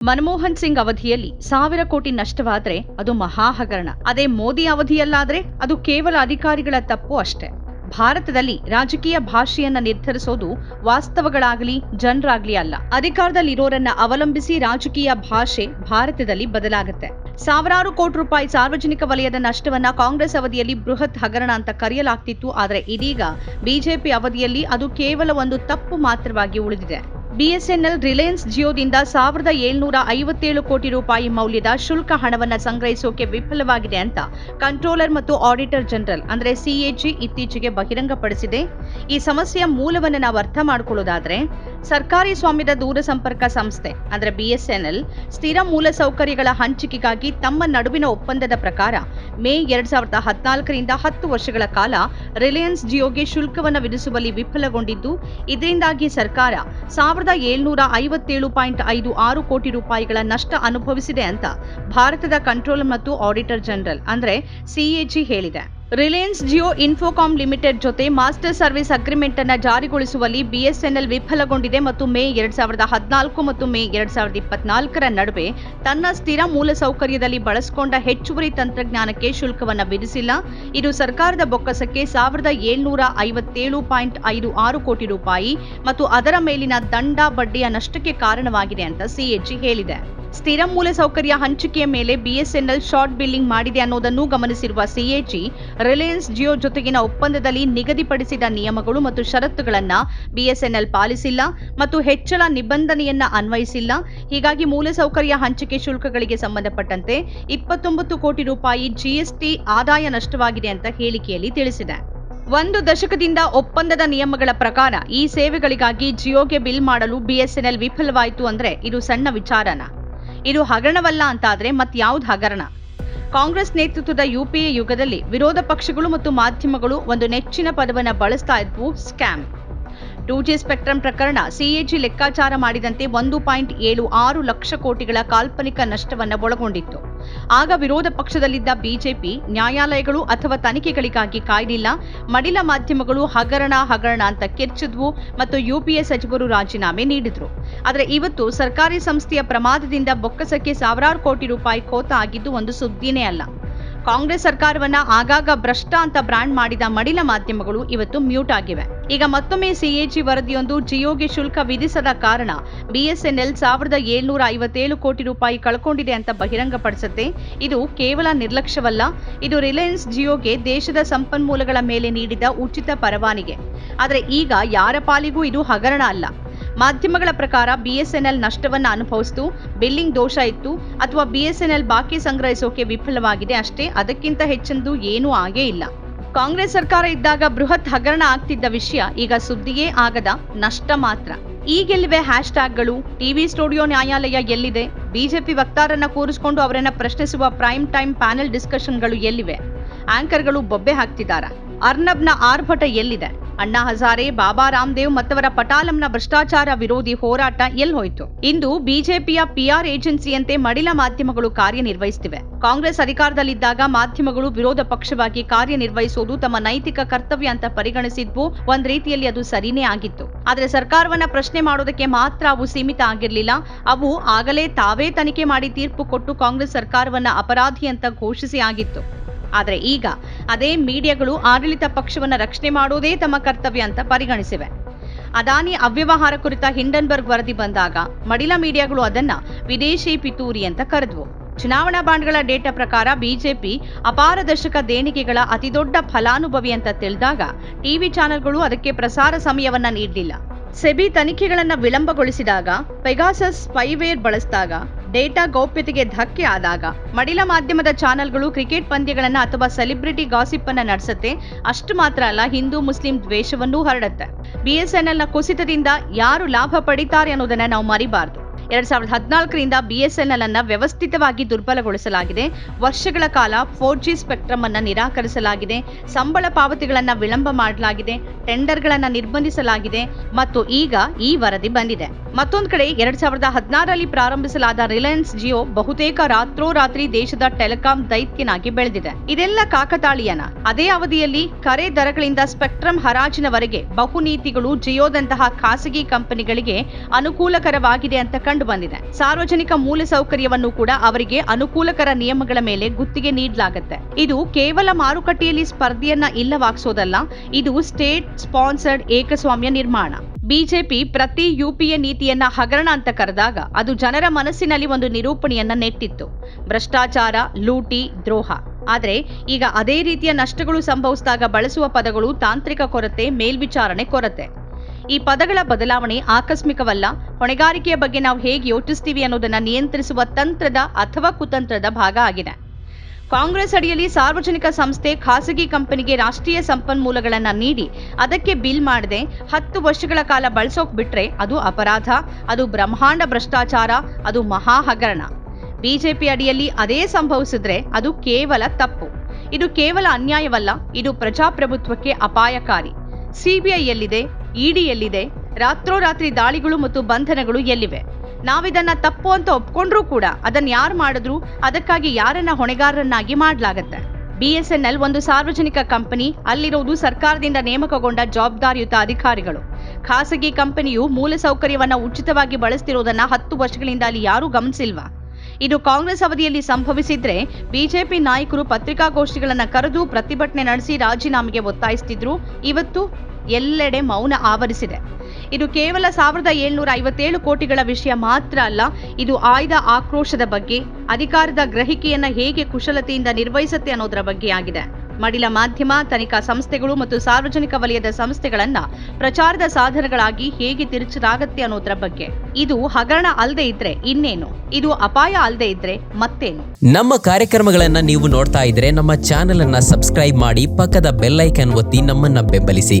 ಮನಮೋಹನ್ ಸಿಂಗ್ ಅವಧಿಯಲ್ಲಿ ಸಾವಿರ ಕೋಟಿ ನಷ್ಟವಾದ್ರೆ ಅದು ಮಹಾ ಹಗರಣ ಅದೇ ಮೋದಿ ಅವಧಿಯಲ್ಲಾದ್ರೆ ಅದು ಕೇವಲ ಅಧಿಕಾರಿಗಳ ತಪ್ಪು ಅಷ್ಟೇ. ಭಾರತದಲ್ಲಿ ರಾಜಕೀಯ ಭಾಷೆಯನ್ನ ನಿರ್ಧರಿಸೋದು ವಾಸ್ತವಗಳಾಗಲಿ ಜನರಾಗ್ಲಿ ಅಲ್ಲ. ಅಧಿಕಾರದಲ್ಲಿ ಇರೋರನ್ನ ಅವಲಂಬಿಸಿ ರಾಜಕೀಯ ಭಾಷೆ ಭಾರತದಲ್ಲಿ ಬದಲಾಗುತ್ತೆ. ಸಾವಿರಾರು ಕೋಟಿ ರೂಪಾಯಿ ಸಾರ್ವಜನಿಕ ವಲಯದ ನಷ್ಟವನ್ನ ಕಾಂಗ್ರೆಸ್ ಅವಧಿಯಲ್ಲಿ ಬೃಹತ್ ಹಗರಣ ಅಂತ ಕರೆಯಲಾಗ್ತಿತ್ತು, ಆದರೆ ಇದೀಗ ಬಿಜೆಪಿ ಅವಧಿಯಲ್ಲಿ ಅದು ಕೇವಲ ಒಂದು ತಪ್ಪು ಮಾತ್ರವಾಗಿ ಉಳಿದಿದೆ. ಬಿಎಸ್ಎನ್ಎಲ್ ರಿಲಯನ್ಸ್ ಜಿಯೋದಿಂದ ಸಾವಿರದ ಏಳ್ನೂರ ಐವತ್ತೇಳು ಕೋಟಿ ರೂಪಾಯಿ ಮೌಲ್ಯದ ಶುಲ್ಕ ಹಣವನ್ನು ಸಂಗ್ರಹಿಸೋಕೆ ವಿಫಲವಾಗಿದೆ ಅಂತ ಕಂಟ್ರೋಲರ್ ಮತ್ತು ಆಡಿಟರ್ ಜನರಲ್, ಅಂದರೆ ಸಿಎಜಿ ಇತ್ತೀಚೆಗೆ ಬಹಿರಂಗಪಡಿಸಿದೆ. ಈ ಸಮಸ್ಯೆಯ ಮೂಲವನ್ನು ನಾವು ಅರ್ಥ ಮಾಡ್ಕೊಳ್ಳೋದಾದ್ರೆ ಸರ್ಕಾರಿ ಸ್ವಾಮ್ಯದ ದೂರಸಂಪರ್ಕ ಸಂಸ್ಥೆ, ಅಂದ್ರೆ ಬಿಎಸ್ಎನ್ಎಲ್ ಸ್ಥಿರ ಮೂಲಸೌಕರ್ಯಗಳ ಹಂಚಿಕೆಗಾಗಿ ತಮ್ಮ ನಡುವಿನ ಒಪ್ಪಂದದ ಪ್ರಕಾರ ಮೇ ಎರಡ್ ಸಾವಿರದ ಹದಿನಾಲ್ಕರಿಂದ ಹತ್ತು ವರ್ಷಗಳ ಕಾಲ ರಿಲಯನ್ಸ್ ಜಿಯೋಗೆ ಶುಲ್ಕವನ್ನು ವಿಧಿಸುವಲ್ಲಿ ವಿಫಲಗೊಂಡಿದ್ದು, ಇದರಿಂದಾಗಿ ಸರ್ಕಾರ ಸಾವಿರದ ಏಳ್ನೂರ ಐವತ್ತೇಳು ಪಾಯಿಂಟ್ ಐದು ಆರು ಕೋಟಿ ರೂಪಾಯಿಗಳ ನಷ್ಟ ಅನುಭವಿಸಿದೆ ಅಂತ ಭಾರತದ ಕಂಟ್ರೋಲ್ ಮತ್ತು ಆಡಿಟರ್ ಜನರಲ್, ಅಂದ್ರೆ ಸಿಎಜಿ ಹೇಳಿದೆ. ರಿಲಯನ್ಸ್ ಜಿಯೋ ಇನ್ಫೋಕಾಮ್ ಲಿಮಿಟೆಡ್ ಜೊತೆ ಮಾಸ್ಟರ್ ಸರ್ವಿಸ್ ಅಗ್ರಿಮೆಂಟ್ ಅನ್ನು ಜಾರಿಗೊಳಿಸುವಲ್ಲಿ ಬಿಎಸ್ಎನ್ಎಲ್ ವಿಫಲಗೊಂಡಿದೆ ಮತ್ತು ಮೇ ಎರಡ್ ಸಾವಿರದ ಹದಿನಾಲ್ಕು ಮತ್ತು ಮೇ ಎರಡ್ ಸಾವಿರದ ಇಪ್ಪತ್ನಾಲ್ಕರ ನಡುವೆ ತನ್ನ ಸ್ಥಿರ ಮೂಲಸೌಕರ್ಯದಲ್ಲಿ ಬಳಸಿಕೊಂಡ ಹೆಚ್ಚುವರಿ ತಂತ್ರಜ್ಞಾನಕ್ಕೆ ಶುಲ್ಕವನ್ನು ವಿಧಿಸಿಲ್ಲ. ಇದು ಸರ್ಕಾರದ ಬೊಕ್ಕಸಕ್ಕೆ ಸಾವಿರದ ಏಳ್ನೂರ ಐವತ್ತೇಳು ಪಾಯಿಂಟ್ ಐದು ಆರು ಕೋಟಿ ರೂಪಾಯಿ ಮತ್ತು ಅದರ ಮೇಲಿನ ದಂಡ ಬಡ್ಡಿಯ ನಷ್ಟಕ್ಕೆ ಕಾರಣವಾಗಿದೆ ಅಂತ ಸಿಎಜಿ ಹೇಳಿದೆ. ಸ್ಥಿರ ಮೂಲಸೌಕರ್ಯ ಹಂಚಿಕೆಯ ಮೇಲೆ ಬಿಎಸ್ಎನ್ಎಲ್ ಶಾರ್ಟ್ ಬಿಲ್ಲಿಂಗ್ ಮಾಡಿದೆ ಅನ್ನೋದನ್ನು ಗಮನಿಸಿರುವ ಸಿಎಜಿ, ರಿಲಯನ್ಸ್ ಜಿಯೋ ಜೊತೆಗಿನ ಒಪ್ಪಂದದಲ್ಲಿ ನಿಗದಿಪಡಿಸಿದ ನಿಯಮಗಳು ಮತ್ತು ಷರತ್ತುಗಳನ್ನ ಬಿಎಸ್ಎನ್ಎಲ್ ಪಾಲಿಸಿಲ್ಲ ಮತ್ತು ಹೆಚ್ಚಳ ನಿಬಂಧನೆಯನ್ನ ಅನ್ವಯಿಸಿಲ್ಲ. ಹೀಗಾಗಿ ಮೂಲಸೌಕರ್ಯ ಹಂಚಿಕೆ ಶುಲ್ಕಗಳಿಗೆ ಸಂಬಂಧಪಟ್ಟಂತೆ ಇಪ್ಪತ್ತೊಂಬತ್ತು ಕೋಟಿ ರೂಪಾಯಿ ಜಿಎಸ್ಟಿ ಆದಾಯ ನಷ್ಟವಾಗಿದೆ ಅಂತ ಹೇಳಿಕೆಯಲ್ಲಿ ತಿಳಿಸಿದೆ. ಒಂದು ದಶಕದಿಂದ ಒಪ್ಪಂದದ ನಿಯಮಗಳ ಪ್ರಕಾರ ಈ ಸೇವೆಗಳಿಗಾಗಿ ಜಿಯೋಗೆ ಬಿಲ್ ಮಾಡಲು ಬಿಎಸ್ಎನ್ಎಲ್ ವಿಫಲವಾಯಿತು ಅಂದ್ರೆ ಇದು ಸಣ್ಣ ವಿಚಾರನ? ಇದು ಹಗರಣವಲ್ಲ ಅಂತಾದ್ರೆ ಮತ್ಯಾವ್ದು ಹಗರಣ? ಕಾಂಗ್ರೆಸ್ ನೇತೃತ್ವದ ಯುಪಿಎ ಯುಗದಲ್ಲಿ ವಿರೋಧ ಪಕ್ಷಗಳು ಮತ್ತು ಮಾಧ್ಯಮಗಳು ಒಂದು ನೆಚ್ಚಿನ ಪದವನ್ನು ಬಳಸ್ತಾ ಇದ್ವು ಸ್ಕ್ಯಾಮ್. ಟೂ ಜಿ ಸ್ಪೆಕ್ಟ್ರಮ್ ಪ್ರಕರಣ ಸಿಎಜಿ ಲೆಕ್ಕಾಚಾರ ಮಾಡಿದಂತೆ ಒಂದು ಪಾಯಿಂಟ್ ಏಳು ಆರು ಲಕ್ಷ ಕೋಟಿಗಳ ಕಾಲ್ಪನಿಕ ನಷ್ಟವನ್ನು ಒಳಗೊಂಡಿತ್ತು. ಆಗ ವಿರೋಧ ಪಕ್ಷದಲ್ಲಿದ್ದ ಬಿಜೆಪಿ ನ್ಯಾಯಾಲಯಗಳು ಅಥವಾ ತನಿಖೆಗಳಿಗಾಗಿ ಕಾಯ್ದಿಲ್ಲ. ಮಡಿಲ ಮಾಧ್ಯಮಗಳು ಹಗರಣ ಹಗರಣ ಅಂತ ಕೆರ್ಚಿದ್ವು ಮತ್ತು ಯುಪಿಎ ಸಚಿವರು ರಾಜೀನಾಮೆ ನೀಡಿದ್ರು. ಆದರೆ ಇವತ್ತು ಸರ್ಕಾರಿ ಸಂಸ್ಥೆಯ ಪ್ರಮಾದದಿಂದ ಬೊಕ್ಕಸಕ್ಕೆ ಸಾವಿರಾರು ಕೋಟಿ ರೂಪಾಯಿ ಖೋತ ಆಗಿದ್ದು ಒಂದು ಸುದ್ದಿನೇ ಅಲ್ಲ. ಕಾಂಗ್ರೆಸ್ ಸರ್ಕಾರವನ್ನ ಆಗಾಗ ಭ್ರಷ್ಟ ಅಂತ ಬ್ರಾಂಡ್ ಮಾಡಿದ ಮಡಿಲ ಮಾಧ್ಯಮಗಳು ಇವತ್ತು ಮ್ಯೂಟ್ ಆಗಿವೆ. ಈಗ ಮತ್ತೊಮ್ಮೆ ಸಿಎಜಿ ವರದಿಯೊಂದು ಜಿಯೋಗೆ ಶುಲ್ಕ ವಿಧಿಸದ ಕಾರಣ ಬಿಎಸ್ಎನ್ಎಲ್ ಸಾವಿರದ ಏಳ್ನೂರ ಐವತ್ತೇಳು ಕೋಟಿ ರೂಪಾಯಿ ಕಳ್ಕೊಂಡಿದೆ ಅಂತ ಬಹಿರಂಗಪಡಿಸುತ್ತೆ. ಇದು ಕೇವಲ ನಿರ್ಲಕ್ಷ್ಯವಲ್ಲ, ಇದು ರಿಲಯನ್ಸ್ ಜಿಯೋಗೆ ದೇಶದ ಸಂಪನ್ಮೂಲಗಳ ಮೇಲೆ ನೀಡಿದ ಉಚಿತ ಪರವಾನಿಗೆ. ಆದರೆ ಈಗ ಯಾರ ಪಾಲಿಗೂ ಇದು ಹಗರಣ ಅಲ್ಲ. ಮಾಧ್ಯಮಗಳ ಪ್ರಕಾರ ಬಿಎಸ್ಎನ್ಎಲ್ ನಷ್ಟವನ್ನ ಅನುಭವಿಸ್ತು ಬಿಲ್ಲಿಂಗ್ ದೋಷ ಇತ್ತು, ಅಥವಾ ಬಿಎಸ್ಎನ್ಎಲ್ ಬಾಕಿ ಸಂಗ್ರಹಿಸೋಕೆ ವಿಫಲವಾಗಿದೆ ಅಷ್ಟೇ, ಅದಕ್ಕಿಂತ ಹೆಚ್ಚೆಂದು ಏನೂ ಆಗೇ ಇಲ್ಲ. ಕಾಂಗ್ರೆಸ್ ಸರ್ಕಾರ ಇದ್ದಾಗ ಬೃಹತ್ ಹಗರಣ ಆಗ್ತಿದ್ದ ವಿಷಯ ಈಗ ಸುದ್ದಿಯೇ ಆಗದ ನಷ್ಟ ಮಾತ್ರ. ಈಗೆಲ್ಲಿವೆ ಹ್ಯಾಶ್ ಟ್ಯಾಗ್ಗಳು ಟಿವಿ ಸ್ಟುಡಿಯೋ ನ್ಯಾಯಾಲಯ ಎಲ್ಲಿದೆ? ಬಿಜೆಪಿ ವಕ್ತಾರನ್ನ ಕೂರಿಸಿಕೊಂಡು ಅವರನ್ನ ಪ್ರಶ್ನಿಸುವ ಪ್ರೈಮ್ ಟೈಮ್ ಪ್ಯಾನೆಲ್ ಡಿಸ್ಕಷನ್ಗಳು ಎಲ್ಲಿವೆ? ಆಂಕರ್ಗಳು ಬೊಬ್ಬೆ ಹಾಕ್ತಿದ್ದಾರ? ಅರ್ನಬ್ನ ಆರ್ಭಟ ಎಲ್ಲಿದೆ? ಅಣ್ಣಾ ಹಜಾರೆ, ಬಾಬಾ ರಾಮದೇವ್ ಮತ್ತವರ ಪಟಾಲಂನ ಭ್ರಷ್ಟಾಚಾರ ವಿರೋಧಿ ಹೋರಾಟ ಎಲ್ಲಿ ಹೋಯ್ತು? ಇಂದು ಬಿಜೆಪಿಯ ಪಿಆರ್ ಏಜೆನ್ಸಿಯಂತೆ ಮಡಿಲ ಮಾಧ್ಯಮಗಳು ಕಾರ್ಯನಿರ್ವಹಿಸುತ್ತಿವೆ ಕಾಂಗ್ರೆಸ್ ಅಧಿಕಾರದಲ್ಲಿದ್ದಾಗ ಮಾಧ್ಯಮಗಳು ವಿರೋಧ ಪಕ್ಷವಾಗಿ ಕಾರ್ಯನಿರ್ವಹಿಸುವುದು ತಮ್ಮ ನೈತಿಕ ಕರ್ತವ್ಯ ಅಂತ ಪರಿಗಣಿಸಿದ್ವು. ಒಂದ್ ರೀತಿಯಲ್ಲಿ ಅದು ಸರಿನೇ ಆಗಿತ್ತು. ಆದರೆ ಸರ್ಕಾರವನ್ನ ಪ್ರಶ್ನೆ ಮಾಡೋದಕ್ಕೆ ಮಾತ್ರ ಅವು ಸೀಮಿತ ಆಗಿರಲಿಲ್ಲ. ಅವು ಆಗಲೇ ತಾವೇ ತನಿಖೆ ಮಾಡಿ ತೀರ್ಪು ಕೊಟ್ಟು ಕಾಂಗ್ರೆಸ್ ಸರ್ಕಾರವನ್ನ ಅಪರಾಧಿ ಅಂತ ಘೋಷಿಸಿ ಆಗಿತ್ತು. ಆದರೆ ಈಗ ಅದೇ ಮೀಡಿಯಾಗಳು ಆಡಳಿತ ಪಕ್ಷವನ್ನು ರಕ್ಷಣೆ ಮಾಡೋದೇ ತಮ್ಮ ಕರ್ತವ್ಯ ಅಂತ ಪರಿಗಣಿಸಿವೆ. ಅದಾನಿ ಅವ್ಯವಹಾರ ಕುರಿತ ಹಿಂಡನ್ಬರ್ಗ್ ವರದಿ ಬಂದಾಗ ಮಡಿಲ ಮೀಡಿಯಾಗಳು ಅದನ್ನ ವಿದೇಶಿ ಪಿತೂರಿ ಅಂತ ಕರೆದ್ವು. ಚುನಾವಣಾ ಬಾಂಡ್ಗಳ ಡೇಟಾ ಪ್ರಕಾರ ಬಿಜೆಪಿ ಅಪಾರದರ್ಶಕ ದೇಣಿಗೆಗಳ ಅತಿದೊಡ್ಡ ಫಲಾನುಭವಿ ಅಂತ ತಿಳಿದಾಗ ಟಿವಿ ಚಾನೆಲ್ಗಳು ಅದಕ್ಕೆ ಪ್ರಸಾರ ಸಮಯವನ್ನ ನೀಡಲಿಲ್ಲ. ಸೆಬಿ ತನಿಖೆಗಳನ್ನ ವಿಳಂಬಗೊಳಿಸಿದಾಗ ಪೆಗಾಸಸ್ ಸ್ಪೈವೇರ್ ಬಳಸಿದಾಗ ಡೇಟಾ ಗೌಪ್ಯತೆಗೆ ಧಕ್ಕೆ ಆದಾಗ ಮಡಿಲ ಮಾಧ್ಯಮದ ಚಾನೆಲ್ಗಳು ಕ್ರಿಕೆಟ್ ಪಂದ್ಯಗಳನ್ನ ಅಥವಾ ಸೆಲೆಬ್ರಿಟಿ ಗಾಸಿಪ್ ಅನ್ನ ನಡೆಸುತ್ತೆ. ಅಷ್ಟು ಮಾತ್ರ ಅಲ್ಲ, ಹಿಂದೂ, ಮುಸ್ಲಿಂ ದ್ವೇಷವನ್ನೂ ಹರಡುತ್ತೆ. ಬಿಎಸ್ಎನ್ಎಲ್ನ ಕುಸಿತದಿಂದ ಯಾರು ಲಾಭ ಪಡಿತಾರೆ ಅನ್ನೋದನ್ನ ನಾವು ಮರಿಬಾರ್ದು. ಎರಡ್ ಸಾವಿರದ ಹದಿನಾಲ್ಕರಿಂದ ಬಿಎಸ್ಎನ್ಎಲ್ ಅನ್ನ ವ್ಯವಸ್ಥಿತವಾಗಿ ದುರ್ಬಲಗೊಳಿಸಲಾಗಿದೆ. ವರ್ಷಗಳ ಕಾಲ ಫೋರ್ ಜಿ ಸ್ಪೆಕ್ಟ್ರಮ್ ಅನ್ನ ನಿರಾಕರಿಸಲಾಗಿದೆ. ಸಂಬಳ ಪಾವತಿಗಳನ್ನ ವಿಳಂಬ ಮಾಡಲಾಗಿದೆ. ಟೆಂಡರ್ಗಳನ್ನ ನಿರ್ಬಂಧಿಸಲಾಗಿದೆ. ಮತ್ತು ಈಗ ಈ ವರದಿ ಬಂದಿದೆ. ಮತ್ತೊಂದು ಕಡೆ ಎರಡ್ ಸಾವಿರದ ಹದಿನಾರರಲ್ಲಿ ಪ್ರಾರಂಭಿಸಲಾದ ರಿಲಯನ್ಸ್ ಜಿಯೋ ಬಹುತೇಕ ರಾತ್ರೋರಾತ್ರಿ ದೇಶದ ಟೆಲಿಕಾಂ ದೈತ್ಯನಾಗಿ ಬೆಳೆದಿದೆ. ಇದೆಲ್ಲ ಕಾಕತಾಳೀಯನ? ಅದೇ ಅವಧಿಯಲ್ಲಿ ಕರೆ ದರಗಳಿಂದ ಸ್ಪೆಕ್ಟ್ರಮ್ ಹರಾಜಿನವರೆಗೆ ಬಹು ನೀತಿಗಳು ಜಿಯೋದಂತಹ ಖಾಸಗಿ ಕಂಪನಿಗಳಿಗೆ ಅನುಕೂಲಕರವಾಗಿದೆ ಅಂತ ಕಂಡು ಬಂದಿದೆ ಸಾರ್ವಜನಿಕ ಮೂಲಸೌಕರ್ಯವನ್ನು ಕೂಡ ಅವರಿಗೆ ಅನುಕೂಲಕರ ನಿಯಮಗಳ ಮೇಲೆ ಗುತ್ತಿಗೆ ನೀಡಲಾಗುತ್ತೆ. ಇದು ಕೇವಲ ಮಾರುಕಟ್ಟೆಯಲ್ಲಿ ಸ್ಪರ್ಧೆಯನ್ನ ಇಲ್ಲವಾಗಿಸೋದಲ್ಲ, ಇದು ಸ್ಟೇಟ್ ಸ್ಪಾನ್ಸರ್ಡ್ ಏಕಸ್ವಾಮ್ಯ ನಿರ್ಮಾಣ. ಬಿಜೆಪಿ ಪ್ರತಿ ಯುಪಿಎ ನೀತಿಯನ್ನ ಹಗರಣ ಅಂತ ಕರೆದಾಗ ಅದು ಜನರ ಮನಸ್ಸಿನಲ್ಲಿ ಒಂದು ನಿರೂಪಣೆಯನ್ನ ನೆಟ್ಟಿತ್ತು. ಭ್ರಷ್ಟಾಚಾರ, ಲೂಟಿ, ದ್ರೋಹ. ಆದರೆ ಈಗ ಅದೇ ರೀತಿಯ ನಷ್ಟಗಳು ಸಂಭವಿಸಿದಾಗ ಬಳಸುವ ಪದಗಳು ತಾಂತ್ರಿಕ ಕೊರತೆ, ಮೇಲ್ವಿಚಾರಣೆ ಕೊರತೆ. ಈ ಪದಗಳ ಬದಲಾವಣೆ ಆಕಸ್ಮಿಕವಲ್ಲ, ಹೊಣೆಗಾರಿಕೆಯ ಬಗ್ಗೆ ನಾವು ಹೇಗೆ ಯೋಚಿಸ್ತೀವಿ ಅನ್ನೋದನ್ನ ನಿಯಂತ್ರಿಸುವ ತಂತ್ರದ ಅಥವಾ ಕುತಂತ್ರದ ಭಾಗ ಆಗಿದೆ. ಕಾಂಗ್ರೆಸ್ ಅಡಿಯಲ್ಲಿ ಸಾರ್ವಜನಿಕ ಸಂಸ್ಥೆ ಖಾಸಗಿ ಕಂಪನಿಗೆ ರಾಷ್ಟ್ರೀಯ ಸಂಪನ್ಮೂಲಗಳನ್ನ ನೀಡಿ ಅದಕ್ಕೆ ಬಿಲ್ ಮಾಡದೆ ಹತ್ತು ವರ್ಷಗಳ ಕಾಲ ಬಳಸೋಕ್ ಬಿಟ್ರೆ ಅದು ಅಪರಾಧ, ಅದು ಬ್ರಹ್ಮಾಂಡ ಭ್ರಷ್ಟಾಚಾರ, ಅದು ಮಹಾ ಹಗರಣ ಬಿಜೆಪಿ ಅಡಿಯಲ್ಲಿ ಅದೇ ಸಂಭವಿಸಿದ್ರೆ ಅದು ಕೇವಲ ತಪ್ಪು. ಇದು ಕೇವಲ ಅನ್ಯಾಯವಲ್ಲ, ಇದು ಪ್ರಜಾಪ್ರಭುತ್ವಕ್ಕೆ ಅಪಾಯಕಾರಿ. ಸಿಬಿಐ ಎಲ್ಲಿದೆ, ಇಡಿ ಎಲ್ಲಿದೆ, ರಾತ್ರೋರಾತ್ರಿ ದಾಳಿಗಳು ಮತ್ತು ಬಂಧನಗಳು ಎಲ್ಲಿವೆ? ನಾವಿದನ್ನ ತಪ್ಪು ಅಂತ ಒಪ್ಕೊಂಡ್ರೂ ಕೂಡ ಅದನ್ನ ಯಾರು ಮಾಡಿದ್ರು ಅದಕ್ಕಾಗಿ ಯಾರನ್ನ ಹೊಣೆಗಾರರನ್ನಾಗಿ ಮಾಡಲಾಗತ್ತೆ. ಬಿಎಸ್ಎನ್ಎಲ್ ಒಂದು ಸಾರ್ವಜನಿಕ ಕಂಪನಿ, ಅಲ್ಲಿರೋದು ಸರ್ಕಾರದಿಂದ ನೇಮಕಗೊಂಡ ಜವಾಬ್ದಾರಿಯುತ ಅಧಿಕಾರಿಗಳು. ಖಾಸಗಿ ಕಂಪನಿಯು ಮೂಲಸೌಕರ್ಯವನ್ನ ಉಚಿತವಾಗಿ ಬಳಸ್ತಿರೋದನ್ನ ಹತ್ತು ವರ್ಷಗಳಿಂದ ಅಲ್ಲಿ ಯಾರೂ ಗಮನಿಸಿಲ್ವಾ? ಇದು ಕಾಂಗ್ರೆಸ್ ಅವಧಿಯಲ್ಲಿ ಸಂಭವಿಸಿದ್ರೆ ಬಿಜೆಪಿ ನಾಯಕರು ಪತ್ರಿಕಾಗೋಷ್ಠಿಗಳನ್ನು ಕರೆದು ಪ್ರತಿಭಟನೆ ನಡೆಸಿ ರಾಜೀನಾಮೆಗೆ ಒತ್ತಾಯಿಸುತ್ತಿದ್ರು ಇವತ್ತು ಎಲ್ಲೆಡೆ ಮೌನ ಆವರಿಸಿದೆ. ಇದು ಕೇವಲ ಸಾವಿರದ ಏಳ್ನೂರ ಐವತ್ತೇಳು ಕೋಟಿಗಳ ವಿಷಯ ಮಾತ್ರ ಅಲ್ಲ, ಇದು ಆಯ್ದ ಆಕ್ರೋಶದ ಬಗ್ಗೆ, ಅಧಿಕಾರದ ಗ್ರಹಿಕೆಯನ್ನ ಹೇಗೆ ಕುಶಲತೆಯಿಂದ ನಿರ್ವಹಿಸುತ್ತೆ ಅನ್ನೋದರ ಬಗ್ಗೆ ಆಗಿದೆ. ಮಡಿಲ ಮಾಧ್ಯಮ, ತನಿಖಾ ಸಂಸ್ಥೆಗಳು ಮತ್ತು ಸಾರ್ವಜನಿಕ ವಲಯದ ಸಂಸ್ಥೆಗಳನ್ನ ಪ್ರಚಾರದ ಸಾಧನಗಳಾಗಿ ಹೇಗೆ ತಿರುಚಲಾಗತ್ತೆ ಅನ್ನೋದ್ರ ಬಗ್ಗೆ. ಇದು ಹಗರಣ ಅಲ್ಲದೆ ಇದ್ರೆ ಇನ್ನೇನು? ಇದು ಅಪಾಯ ಅಲ್ಲದೆ ಇದ್ರೆ ಮತ್ತೇನು? ನಮ್ಮ ಕಾರ್ಯಕ್ರಮಗಳನ್ನ ನೀವು ನೋಡ್ತಾ ಇದ್ರೆ ನಮ್ಮ ಚಾನೆಲ್ ಅನ್ನ ಸಬ್ಸ್ಕ್ರೈಬ್ ಮಾಡಿ ಪಕ್ಕದ ಬೆಲ್ಲೈಕನ್ ಒತ್ತಿ ನಮ್ಮನ್ನ ಬೆಂಬಲಿಸಿ.